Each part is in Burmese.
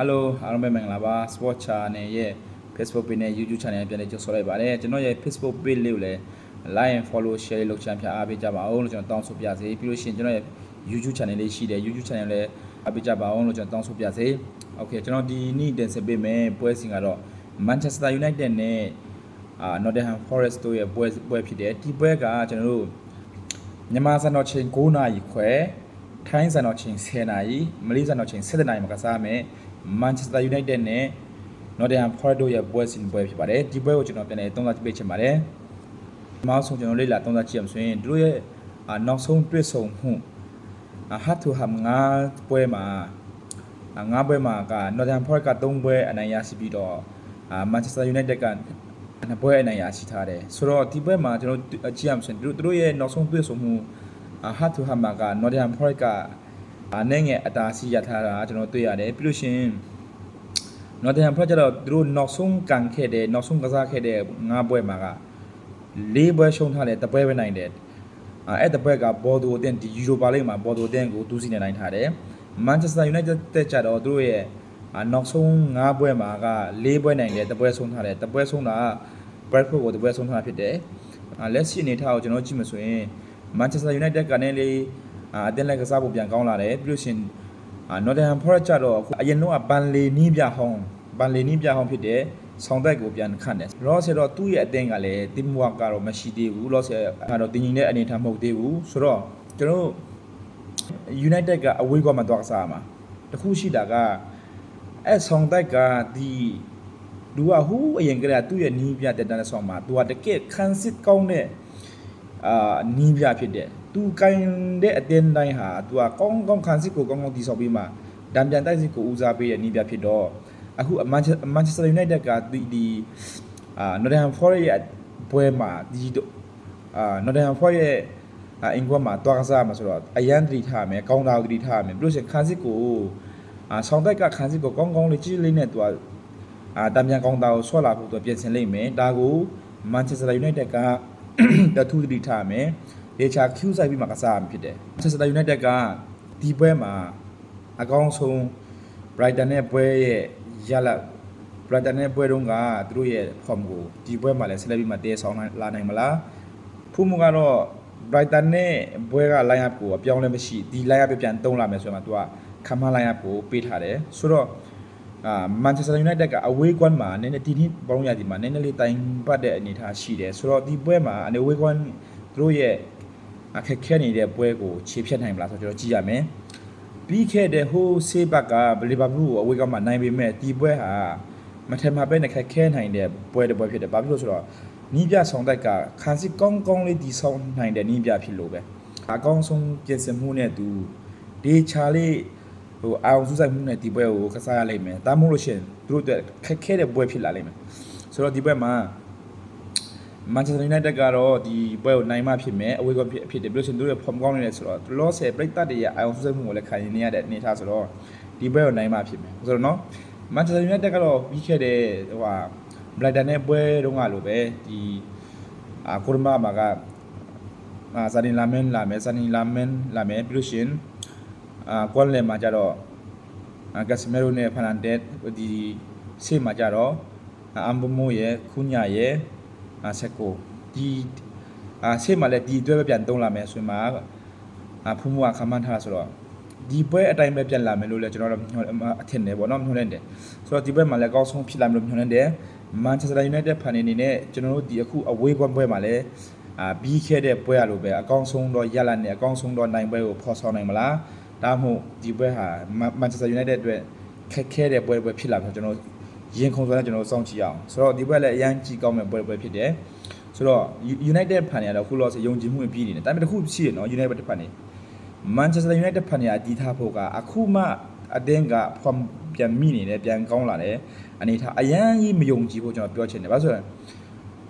Hello အားလုံးပဲမင်္ဂလာပါ Sport Channel ရဲ့ Facebook page နဲ့ YouTube Channel ပြန်လေးကြိုဆိုလိုက်ပါတယ်ကျွန်တော်ရဲ့ Facebook page လေးကိုလည်း like and follow share လုပ်ချမ်းပြအားပေးကြပါအောင်လို့ကျွန်တော်တောင်းဆိုပြစေပြီးလို့ရှိရင်ကျွန်တော်ရဲ့ YouTube Channel လေးရှိတယ် YouTube Channel လည်းအားပေးကြပါအောင်လို့ကျွန်တော်တောင်းဆိုပြစေ Okay ကျွန်တော်ဒီနေ့တင်ဆက်ပေးမယ်ပွဲစဉ်ကတော့ Manchester United နဲ့အာ Nottingham Forest တို့ရဲ့ပွဲပွဲဖြစ်တယ်ဒီပွဲကကျွန်တော်တို့မြန်မာစံတော်ချိန်9နာရီခွဲထိုင်းစံတော်ချိန်10နာရီမလေးစံတော်ချိန်7နာရီမှာကစားမယ် Manchester United နဲ့ Nottingham Forest တို့ရဲ့ပွဲစဉ်ပွဲဖြစ်ပါတယ်ဒီပွဲကိုကျွန်တော်ပြန်လည်သုံးသပ်ကြည့်ပေးချင်ပါတယ်ဒီမှာဆိုကျွန်တော်လေ့လာသုံးသပ်ကြည့်ရမှာဆိုရင်တို့ရဲ့အာနောက်ဆုံးတွေ့ဆုံမှုအာ hard to have ငါးပွဲမှာအာငါးပွဲမှာက Nottingham Forest က3ပွဲအနိုင်ရရှိပြီးတော့အာ Manchester United ကနှစ်ပွဲအနိုင်ရရှိထားတယ်ဆိုတော့ဒီပွဲမှာကျွန်တော်ကြည့်ရမှာဆိုရင်တို့တို့ရဲ့နောက်ဆုံးတွေ့ဆုံမှုအာဟာတူဟာမာက Northern Forest က အနေငယ်အတားစီရထားတာကျွန်တော်တွေ့ရတယ်ပြီးလို့ရှရင် Northern Forest ကျတော့သူတို့နောက်ဆုံးကန်ခဲ့တဲ့နောက်ဆုံးကစားခဲ့တဲ့ငါးပွဲမှာက၄ပွဲရှုံးထားတယ်တပွဲပဲနိုင်တယ်အဲအဲ့တပွဲကဘော်ဒိုအသင်းဒီယူရိုပါလိမ့်မှာဘော်ဒိုအသင်းကို2စီနဲ့နိုင်ထားတယ် Manchester United တက်ကြတော့သူတို့ရဲ့အာနောက်ဆုံး၅ပွဲမှာက၄ပွဲနိုင်တယ်တပွဲဆုံးထားတယ်တပွဲဆုံးတာက Bradford ကိုတပွဲဆုံးထားတာဖြစ်တယ်အာလက်ရှိအနေထားကိုကျွန်တော်ကြည့်မှဆိုရင် Manchester United ကလည်းလေအာ အတင်းလက်ကစားဖို့ပြန်ကောင်းလာတယ်ပြီးလို့ရှရင်အာ Nottingham Forest ကျတော့အခုအရင်တော့ဘန်လီနီးပြဟောင်းဘန်လီနီးပြဟောင်းဖြစ်တဲ့ဆောင်သက်ကိုပြန်ခန့်တယ်လောဆယ်တော့သူ့ရဲ့အတင်းကလည်း team work ကတော့မရှိသေးဘူးလောဆယ်ကတော့တင်းကြီးတဲ့အနေထားမဟုတ်သေးဘူးဆိုတော့ကျွန်တော်တို့ United ကအဝေးကွာမှာတော့ကစားရမှာတခုရှိတာကအဲ့ဆောင်သက်ကဒီလူကဟူးအရင်ကတည်းကသူ့ရဲ့နီးပြတက်တန်းတဲ့ဆောင်မှာသူကတကယ်ခန်းစစ်ကောင်းတဲ့အာနီးပြဖြစ်တဲ့ သူကိုင်တဲ့အတင်းတိုင်းဟာသူကကောင်းကောင်းခံစစ်ကိုကောင်းကောင်းတည်ဆောက်ပြီးမှဒံပြန်တိုက်စစ်ကိုဦးစားပေးတဲ့နီးပြဖြစ်တော့အခုမန်ချက်စတာယူနိုက်တက်ကဒီဒီအာနော်တမ်ဖော်ရဲ့ပွဲမှာဒီအာနော်တမ်ဖော်ရဲ့အင်ကွာမှာတွားကစားမှာဆိုတော့အရန်တတိထားမယ်ကောင်းတာကိုတတိထားမယ်ပြီးလို့ရှိရင်ခန်းစစ်ကိုအာဆောင်တိုက်ကခန်းစစ်ကိုကောင်းကောင်းလေးကြီးလေးနဲ့သူကအာတံပြန်ကောင်းတာကိုဆွဲလာဖို့သူပြင်ဆင်လိုက်မယ်ဒါကိုမန်ချက်စတာယူနိုက်တက်ကတထူးတတိထားမယ် ဒေချာ Q ဆိုင်ပြီးမှကစားရမှာဖြစ်တယ် Manchester United ကဒီပွဲမှာအကောင်းဆုံး Brighton နဲ့ပွဲရဲ့ရလ Brighton နဲ့ပွဲတုန်းကသူတို့ရဲ့ form ကိုဒီပွဲမှာလည်းဆက်လက်ပြီးမှတည်ဆောင်လာနိုင်မလားဖူးမှုကတော့ Brighton နဲ့ပွဲက line up ကိုအပြောင်းလဲမရှိဒီ line up ပြန်သုံးလာမယ်ဆိုရင်မှသူကခမ line up ကိုပေးထားတယ်ဆိုတော့အာ Manchester United ကအဝေးကွမ်းမှာနည်းနည်းဒီနေ့ဘောလုံးရည်ဒီမှာနည်းနည်းလေးတိုင်ပတ်တဲ့အနေအထားရှိတယ်ဆိုတော့ဒီပွဲမှာအနေဝေးကွမ်းသူတို့ရဲ့ အခက်ခဲနေတဲ့ပွဲကိုခြေဖြတ်နိုင်မလားဆိုတော့ကျွန်တော်ကြည့်ရမယ်ပြီးခဲ့တဲ့ဟိုဆေးဘက်ကလီဗာပူးကိုအဝေးကွမ်းမှာနိုင်ပေမဲ့ဒီပွဲဟာမထင်မှပဲနဲ့ခက်ခဲနိုင်တဲ့ပွဲတစ်ပွဲဖြစ်တယ်ဘာဖြစ်လို့ဆိုတော့နီးပြဆောင်တိုက်ကခန်းစစ်ကောင်းကောင်းလေးဒီဆောင်နိုင်တဲ့နီးပြဖြစ်လို့ပဲအကောင်းဆုံးပြင်ဆင်မှုနဲ့သူဒေချာလေးဟိုအောင်စုဆိုင်မှုနဲ့ဒီပွဲကိုကစားရလိမ့်မယ်ဒါမှမဟုတ်လို့ရှိရင်သူတို့အတွက်ခက်ခဲတဲ့ပွဲဖြစ်လာလိမ့်မယ်ဆိုတော့ဒီပွဲမှာ Manchester United ကတော့ဒီပွဲကိုနိုင်မှဖြစ်မယ်အဝေးကဖြစ်ဖြစ်တယ်ပြီးလို့ရှိရင်သူတို့ရဲ့ form ကောင်းနေတယ်ဆိုတော့ loss ရဲ့ပြိတ္တတွေရဲ့အောင်စုဆိုင်မှုကိုလည်းခံနေရတဲ့အနေအထားဆိုတော့ဒီပွဲကိုနိုင်မှဖြစ်မယ်ဆိုတော့နော် Manchester United ကတော့ပြီးခဲ့တဲ့ဟိုဟာ Brighton နဲ့ပွဲတုန်းကလိုပဲဒီအာကိုရမာမှာကအာဇာနီလာမန်လာမယ်ဇာနီလာမန်လာမယ်ပြီးလို့ရှိရင်အာကွန်လန်မှာကြတော့ဂက်စမဲရိုနဲ့ဖာနန်ဒက်ဒီဆေးမှာကြတော့အမ်ဘမိုရဲ့ခုညာရဲ့ အဆက်ကိုဒီအဆေးမှာလည်းဒီအတွဲပဲပြန်သုံးလာမယ်ဆိုရင်မှာအဖူးမှုကခမန်းထားဆိုတော့ဒီပွဲအတိုင်းပဲပြန်လာမယ်လို့လည်းကျွန်တော်တို့အထင်တယ်ပေါ့နော်မျှော်လင့်တယ်ဆိုတော့ဒီပွဲမှာလည်းအကောင်းဆုံးဖြစ်လာမယ်လို့မျှော်လင့်တယ်မန်ချက်စတာယူနိုက်တက်ဖန်နေနဲ့ကျွန်တော်တို့ဒီအခုအဝေးကွမ်းပွဲမှာလည်းအာပြီးခဲ့တဲ့ပွဲရလို့ပဲအကောင်းဆုံးတော့ရလာနေအကောင်းဆုံးတော့နိုင်ပွဲကိုဖော်ဆောင်နိုင်မလားဒါမှမဟုတ်ဒီပွဲဟာမန်ချက်စတာယူနိုက်တက်အတွက်ခက်ခဲတဲ့ပွဲပွဲဖြစ်လာပြီကျွန်တော် ရင်ခုန်သွားတဲ့ကျွန်တော်စောင့်ကြည့်အောင်ဆိုတော့ဒီပွဲလည်းအရန်ကြီးကောင်းမဲ့ပွဲပွဲဖြစ်တယ်ဆိုတော့ United ဖန်နေရတော့ခုလောဆယ်ယုံကြည်မှုပြည့်နေတယ်ဒါပေမဲ့တစ်ခုရှိရနော် United ဖန်နေ Manchester United ဖန်နေရဒီထားဖို့ကအခုမှအတင်းက form ပြန်မိနေတယ်ပြန်ကောင်းလာတယ်အနေထားအရန်ကြီးမယုံကြည်ဖို့ကျွန်တော်ပြောချင်တယ်ဘာလို့ဆိုတော့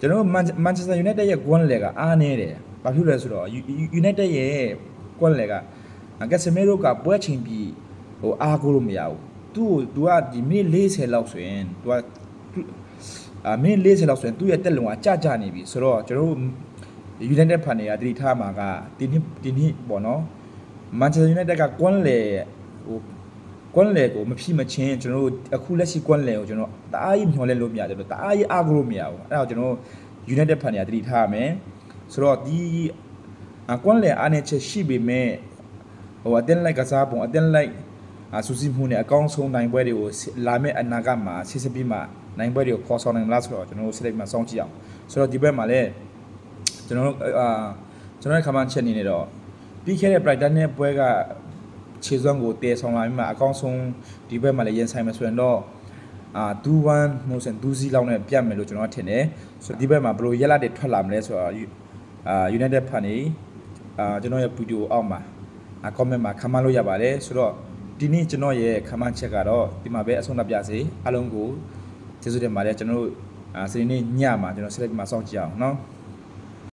ကျွန်တော် Manchester United ရဲ့ goal လေကအားနေတယ်ဘာဖြစ်လဲဆိုတော့ United ရဲ့ goal လေကကက်စမဲရိုကပွဲချိန်ပြီးဟိုအားကိုလို့မရဘူး သူ့ကို तू ကဒီမိနစ်40လောက်ဆိုရင် तू ကအာမိနစ်40လောက်ဆိုရင်သူ့ရဲ့တက်လုံကကြကြနေပြီဆိုတော့ကျွန်တော်တို့ United ဖန်တွေကတတိထားမှာကဒီနှစ်ဒီနှစ်ပေါ့နော် Manchester United ကကွန်းလေဟိုကွန်းလေကိုမဖြစ်မချင်းကျွန်တော်တို့အခုလက်ရှိကွန်းလေကိုကျွန်တော်တအားကြီးမျှော်လင့်လို့မရဘူးတအားကြီးအားကိုးလို့မရဘူးအဲ့ဒါကိုကျွန်တော် United ဖန်နေတတိထားရမယ်ဆိုတော့ဒီအကွန်းလေအားနေချက်ရှိပေမဲ့ဟိုအတင်းလိုက်ကစားပုံအတင်းလိုက် အဆူစီမှုနဲ့အကောင်းဆုံးနိုင်ပွဲတွေကိုလာမယ့်အနာဂတ်မှာစစ်စစ်ပြီးမှနိုင်ပွဲတွေကိုခေါ်ဆောင်နိုင်မလားဆိုတော့ကျွန်တော်တို့စစ်လိုက်မှစောင့်ကြည့်အောင်ဆိုတော့ဒီဘက်မှာလည်းကျွန်တော်တို့အာကျွန်တော်ရဲ့ခမန်းချက်အနေနဲ့တော့ပြီးခဲ့တဲ့ Brighton နဲ့ပွဲကခြေစွမ်းကိုတည်ဆောင်လာပြီးမှအကောင်းဆုံးဒီဘက်မှာလည်းရင်ဆိုင်မယ်ဆိုရင်တော့အာ2-1မို့ဆိုရင်2-0လောက်နဲ့ပြတ်မယ်လို့ကျွန်တော်ကထင်တယ်ဆိုတော့ဒီဘက်မှာဘယ်လိုရက်လက်တွေထွက်လာမလဲဆိုတော့အာ United ဖန်နေအာကျွန်တော်ရဲ့ဗီဒီယိုအောက်မှာအာ comment မှာခမန်းလို့ရပါတယ်ဆိုတော့ ဒီနေ့ကျွန်တော်ရဲ့ခမန်းချက်ကတော့ဒီမှာပဲအဆုံးသတ်ပြစေအားလုံးကိုကျေးဇူးတင်ပါတယ်ကျွန်တော်တို့စနေနေ့ညမှာကျွန်တော်ဆက်လက်ဒီမှာစောင့်ကြည့်အောင်နော်